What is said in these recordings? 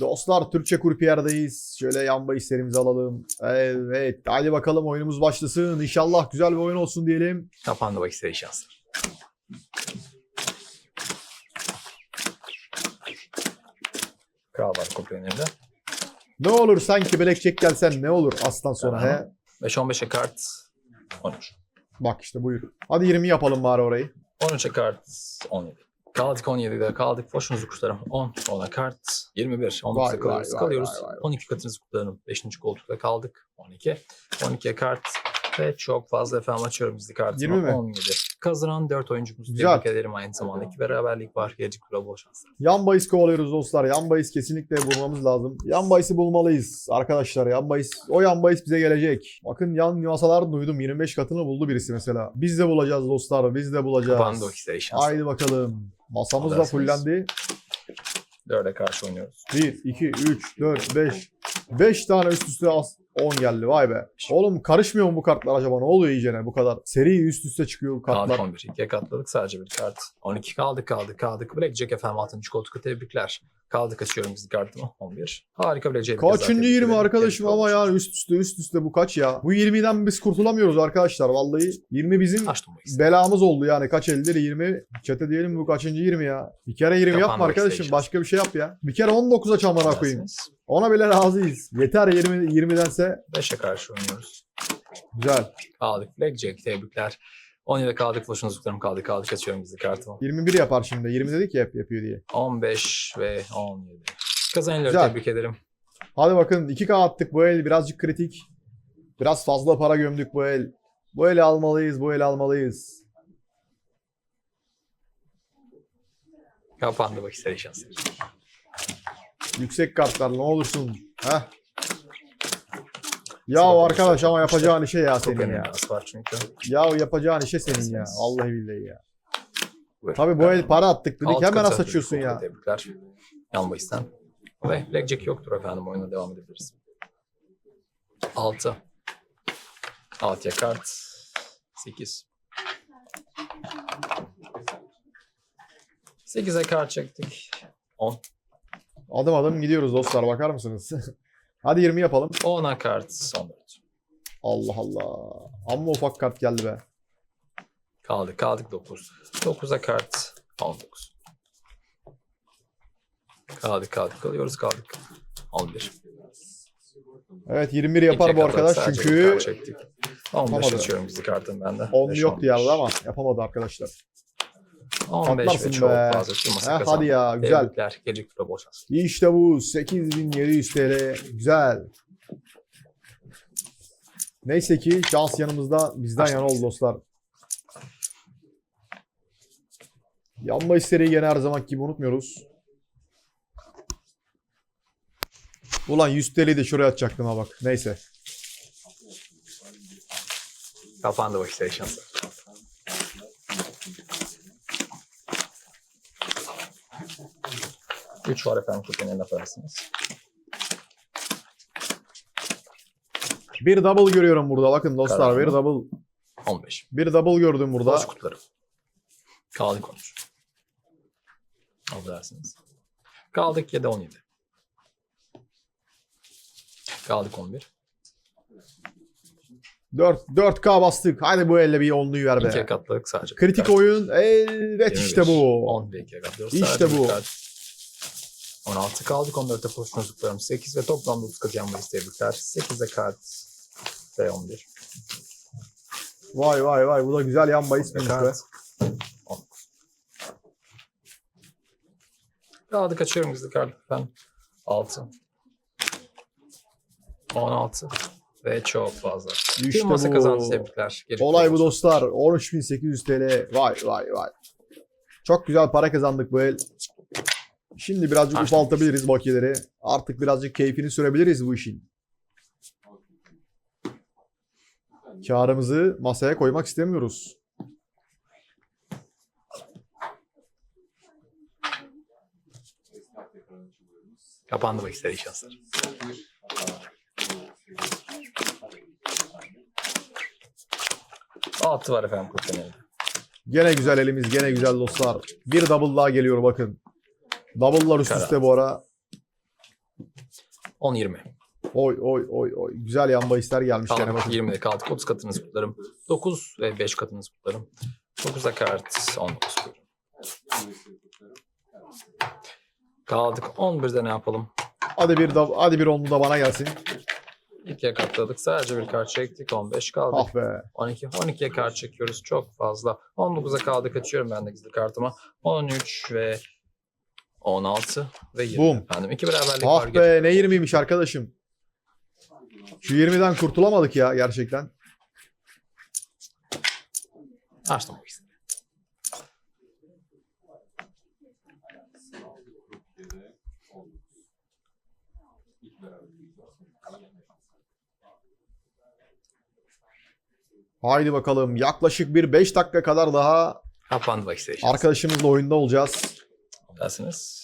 Dostlar Türkçe Kurpiyer'deyiz. Şöyle yan bahislerimizi alalım. Evet hadi bakalım oyunumuz başlasın. İnşallah güzel bir oyun olsun diyelim. Kapandı bak istediği şanslar. Kral var elinde. Ne olur sanki Blackjack gelsen ne olur aslan sonra he. 5-15'e kart 13. Bak işte buyur. Hadi 20 yapalım bari orayı. 13'e kart 17. Kaldık 17'de kaldık. Boşunuzu kuşlarım. 10. 10'a kart 21. 19'da Vay, kalıyoruz. vay, kalıyoruz. vay, vay, vay. 12 katınızı kutlarım. 5. koltukta kaldık. 12. 12'ye kart ve çok fazla efendim açıyorum bizli kartımı. 20 mi? 17. Kazanan 4 oyuncumuzu Güzel. tebrik ederim aynı zamanda. iki beraberlik var. Gelecek tura bol şanslar. Yan bahis kovalıyoruz dostlar. Yan bahis kesinlikle bulmamız lazım. Yan bahisi bulmalıyız arkadaşlar. Yan bahis, o yan bahis bize gelecek. Bakın yan masalar duydum. 25 katını buldu birisi mesela. Biz de bulacağız dostlar. Biz de bulacağız. Kapandı o ikisi şanslar. Haydi bakalım. Masamız da Habersiniz. fullendi. 4'e karşı oynuyoruz. 1, 2, 3, 4, 5. 5 tane üst üste az 10 geldi. Vay be. Oğlum karışmıyor mu bu kartlar acaba? Ne oluyor iyicene bu kadar? Seri üst üste çıkıyor bu Kaldık kartlar. 11. 2'ye katladık sadece bir kart. 12 kaldık kaldık kaldık. Blackjack efendim 6. koltuğu tebrikler. Kaldık açıyorum bizli kartımı. 11. Harika Blackjack. Kaçıncı 20 arkadaşım ama yani üst üste üst üste bu kaç ya? Bu 20'den biz kurtulamıyoruz arkadaşlar vallahi. 20 bizim belamız oldu yani kaç eldir 20. Çete diyelim bu kaçıncı 20 ya? Bir kere 20 Yapan yapma da arkadaşım başka bir şey yap ya. Bir kere 19'a çamana koyayım. Ona bile razıyız. Yeter 20 20'dense 5'e karşı oynuyoruz. güzel. Kaldık Blackjack tebrikler. 17'de kaldık. Boşunuzluklarım kaldı. Kaldık açıyorum bizli kartımı. 21 yapar şimdi. 20 dedik ya yapıyor diye. 15 ve 17. Kazananları Güzel. tebrik ederim. Hadi bakın 2K attık bu el birazcık kritik. Biraz fazla para gömdük bu el. Bu eli almalıyız, bu eli almalıyız. Kapandı bak istediği şanslar. Yüksek kartlar ne olursun. Heh. Ya arkadaş ama yapacağın işe ya Çok senin önemli ya. az var çünkü. Ya yapacağın işe senin ya. Vallahi billahi ya. Buyur. Tabii bu el para attık dedik Alt hemen katı nasıl açıyorsun ya. Tebrikler. Yan bahisten. Ve Blackjack yoktur efendim. Oyuna devam edebiliriz. 6. 6'ya kart. 8. 8'e kart çektik. 10. Adım adım gidiyoruz dostlar bakar mısınız? Hadi 20 yapalım. 10'a kart. 14. Allah Allah. Amma ufak kart geldi be. Kaldık kaldık 9. 9'a kart 19. Kaldık kaldık kalıyoruz kaldık. 11. Evet 21 yapar İkiye bu arkadaş çünkü bir kart çektik. 15 Yapamadı. açıyorum bizi kartım bende. 10 Beş, yoktu 15. yerde ama yapamadı arkadaşlar. 15 çok be. fazla firması eh, kazandı. Hadi ya güzel. Tebrikler. Gelecek tura bol. İşte bu 8700 TL. Güzel. Neyse ki şans yanımızda bizden Başlamak yana oldu dostlar. Yanma hisleri gene her zaman gibi unutmuyoruz. Ulan 100 TL'yi de şuraya atacaktım ha bak. Neyse. Kapandı bu işte şansı. 3 var efendim kuponun affedersiniz. Bir double görüyorum burada. Bakın dostlar Karar bir mı? double. 15. Bir double gördüm burada. Boş kutuları. Kaldı konuş. Affedersiniz. Kaldık 7 17. Kaldık 11. 4 4K bastık. Hadi bu elle bir onluyu ver be. katladık sadece. Kritik oyun. Evet işte bu. 11 ikiye katlıyoruz. İşte bu. bir kart. 16 kaldık. 14'te pozisyonuzluklarım 8 ve toplamda 30 katı yanmayı tebrikler. 8'e kart ve 11. Vay vay vay bu da güzel yan bahis miymiş be. kart. 10. Kaldık açıyorum bizde kart efendim. 6. 16. Ve çok fazla. İşte masa bu. kazandı tebrikler. Gelecek Olay bu dostlar. 13.800 TL. Vay vay vay. Çok güzel para kazandık bu el. Şimdi birazcık Açtık. ufaltabiliriz bakiyeleri. Artık birazcık keyfini sürebiliriz bu işin. Karımızı masaya koymak istemiyoruz. Kapandı bak istediği şanslar. Altı var efendim kutunun. Gene güzel elimiz, gene güzel dostlar. Bir double daha geliyor bakın. Double'lar üst üste bu ara. 10-20. Oy oy oy oy. Güzel yan bahisler gelmiş gene Kaldık bakın. 20'de kaldık. 30 katınızı kutlarım. 9 ve 5 katınızı kutlarım. 9'a kart 19 buyurun. Kaldık 11'de ne yapalım? Hadi bir da, hadi bir onlu da bana gelsin. İkiye katladık. Sadece bir kart çektik. 15 kaldık. Ah be. 12. 12'ye kart çekiyoruz. Çok fazla. 19'a kaldık. Açıyorum ben de gizli kartıma. 13 ve 16 ve 20 Boom. efendim. İki beraberlik var. Ah be ne 20'ymiş arkadaşım. Şu 20'den kurtulamadık ya gerçekten. Açtım bu ikisini. Haydi bakalım. Yaklaşık bir 5 dakika kadar daha Kapandı bak işte. arkadaşımızla oyunda olacağız. Dersiniz.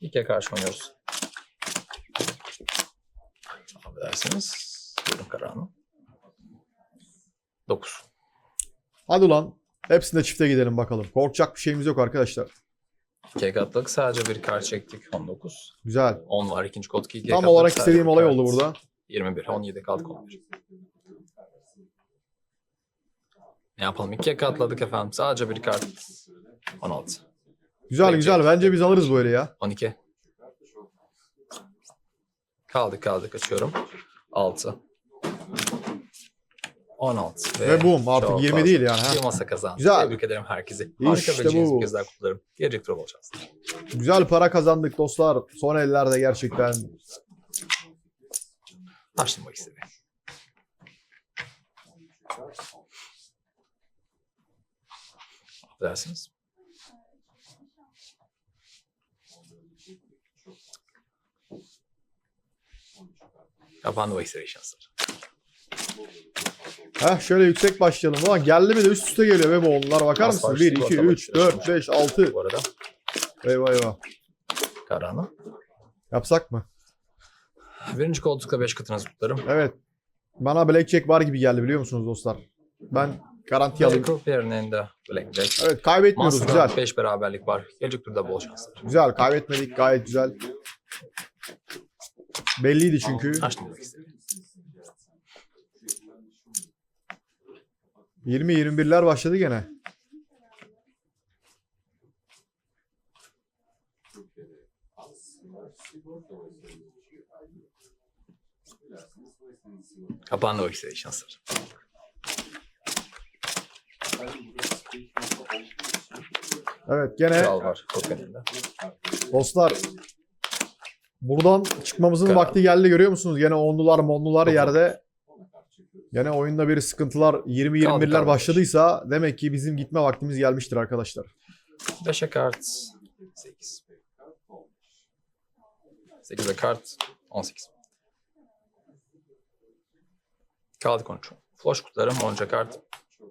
İkiye karşı oynuyoruz. Affedersiniz. Buyurun kararını. 9. Hadi ulan. Hepsinde çifte gidelim bakalım. Korkacak bir şeyimiz yok arkadaşlar. İkiye katladık. Sadece bir kart çektik. 19. Güzel. 10 var. ikinci kod 2. Tam olarak istediğim olay oldu burada. 21. 17 kaldık 11. Ne yapalım? İkiye katladık efendim. Sadece bir kart. 16. Güzel Peki. güzel. Bence biz alırız böyle ya. 12. Kaldık kaldık açıyorum. 6. 16. Ve boom artık çok 20 fazla. değil yani. Ha. Bir masa kazandı. Güzel. Tebrik ederim herkese. Harika İşte bir gözler kutlarım. Gelecek tur olacağız. Güzel para kazandık dostlar. Son ellerde gerçekten. Bu ikisini. Affedersiniz. Kapandı bu ikisini şanslar. Heh şöyle yüksek başlayalım. Ulan geldi mi de üst üste geliyor be bu onlar. Bakar mısın? var, 1, 2, sigorta 3, başlıyor. 4, 5, 6. Bu arada Eyvah eyvah. Karanı. Yapsak mı? Birinci koltukta 5 katınız kutlarım. Evet. Bana Blackjack var gibi geldi biliyor musunuz dostlar? Ben garanti alayım. Michael yerine de Blackjack. Evet kaybetmiyoruz Masada güzel. 5 beraberlik var. Gelecek turda bol şanslar. Güzel kaybetmedik gayet güzel. Belliydi çünkü. Açtım ikisini. 20-21'ler başladı gene. Kapandı o ikisi şanslar. Evet gene Kral var Kopenhag'da. dostlar buradan çıkmamızın Karar. vakti geldi görüyor musunuz? Gene onlular monlular yerde. Gene oyunda bir sıkıntılar 20-21'ler kaldı. başladıysa demek ki bizim gitme vaktimiz gelmiştir arkadaşlar. 5'e kart 8. 8'e kart 18. Kaldık 13. Flush kutularım 10'ca kart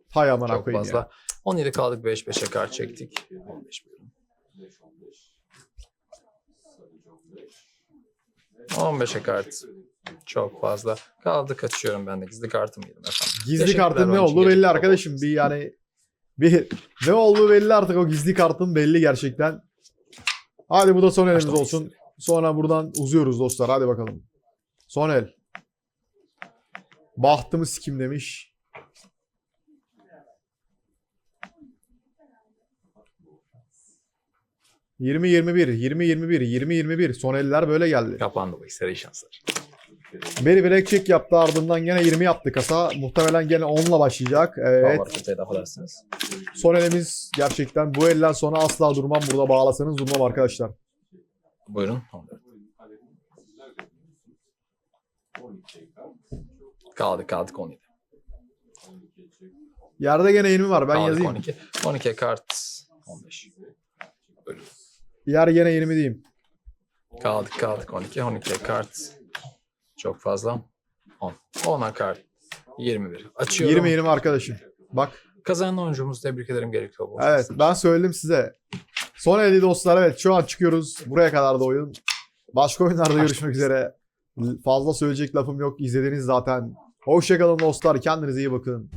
Hay amına çok fazla. ya. 17 kaldık 5 5'e kart çektik. 15 buyurun. 15'e kart çok fazla. Kaldı kaçıyorum ben de. Gizli kartım yedim efendim. Gizli kartın ne olduğu belli arkadaşım. Bir yani bir ne olduğu belli artık o gizli kartın belli gerçekten. Hadi bu da son elimiz Başlamak olsun. istedim. Sonra buradan uzuyoruz dostlar. Hadi bakalım. Son el. Bahtımı sikim demiş. Yirmi yirmi bir, yirmi yirmi bir, yirmi yirmi bir. Son eller böyle geldi. Kapandı bu iyi şanslar. Beri blackjack yaptı ardından gene 20 yaptı kasa. Muhtemelen gene 10'la başlayacak. Evet. Son elimiz gerçekten bu elden sonra asla durmam. Burada bağlasanız durmam arkadaşlar. Buyurun. 14. Kaldık kaldık 17. Yerde gene 20 var ben kaldık yazayım. 12. 12 kart 15. Buyurun. Yer gene 20 diyeyim. Kaldık kaldık 12. 12 kart çok fazla. 10. 10'a kart 21. Açıyorum. 20 20 arkadaşım. Bak Kazanan oyuncumuzu tebrik ederim gerekiyor. bu. evet ben söyledim size. Son elde dostlar evet şu an çıkıyoruz. Buraya kadar da oyun. Başka oyunlarda görüşmek üzere. Fazla söyleyecek lafım yok. İzlediniz zaten. Hoşçakalın dostlar. Kendinize iyi bakın.